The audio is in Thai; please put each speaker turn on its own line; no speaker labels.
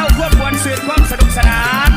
เข้าควบควรสืบความสนุกสนาน